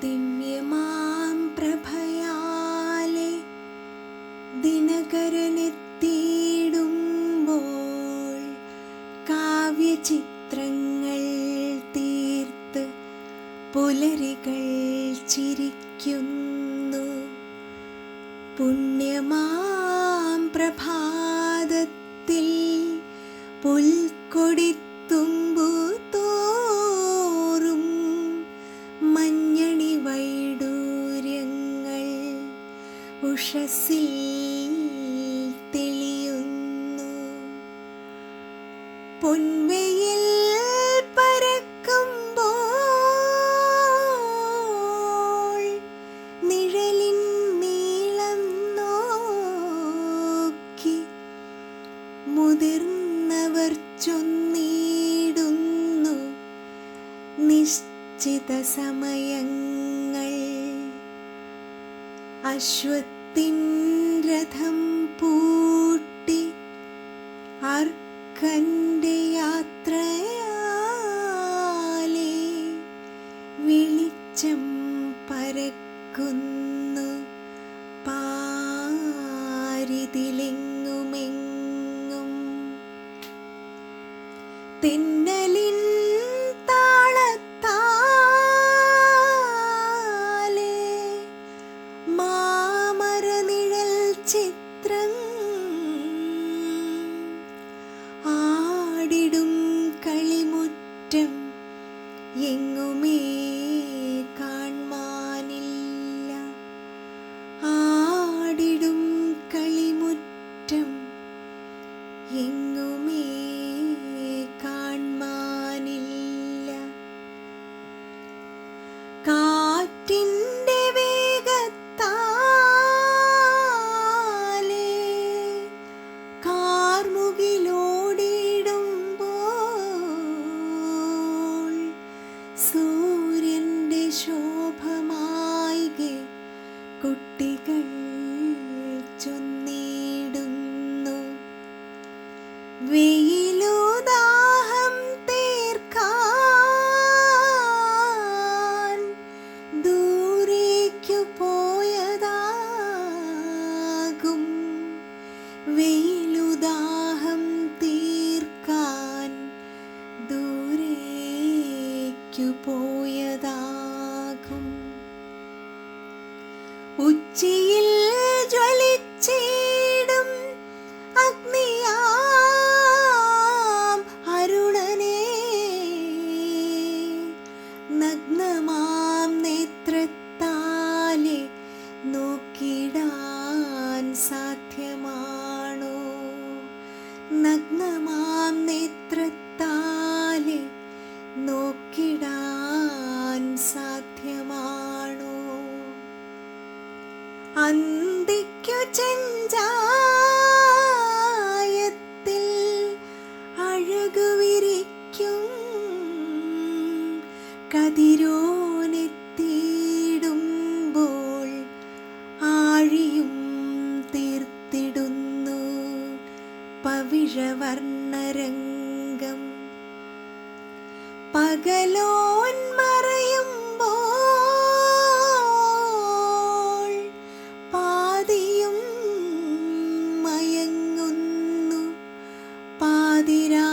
ദിവ്യമാം പ്രഭയാലെ ദിനകരനെത്തിയിടുമ്പോൾ കാവ്യചിത്രങ്ങൾ തീർത്ത് പുലരികൾ ചിരിക്കുന്നു. പുണ്യമാം പ്രഭാതത്തിൽ പുൽക്കൊടിത്തുമ്പു ഉഷസ്സിൽ തെളിയുന്നു. പൊൻവെയിൽ പറക്കുമ്പോൾ നിഴലിൻ നീളം നോക്കി മുതിർന്നവർ ചൊന്നിടുന്നു. നിശ്ചിത സമയങ്ങൾ രഥം പൂട്ടി അർക്കന്റെ യാത്രയാലേ വെളിച്ചം പരക്കുന്നു പാരിതിലെങ്ങുമെങ്ങും. തെന്നലിൻ ആടിടും സൂര്യന്റെ ശോഭമായികെ കുട്ടികൾ ദൂരേക്കു പോയതാകും ഉച്ചിയിൽ കതിരോനെത്തിയിടുമ്പോൾ ആഴിയും തീർത്തിടുന്നു. പവിഴവർണരംഗം പകലോൻ മറയുമ്പോൾ പാതിയും മയങ്ങുന്നു. പാതിരായിടുമ്പോൾ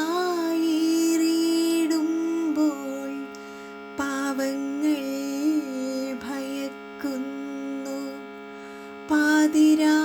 അതിരാ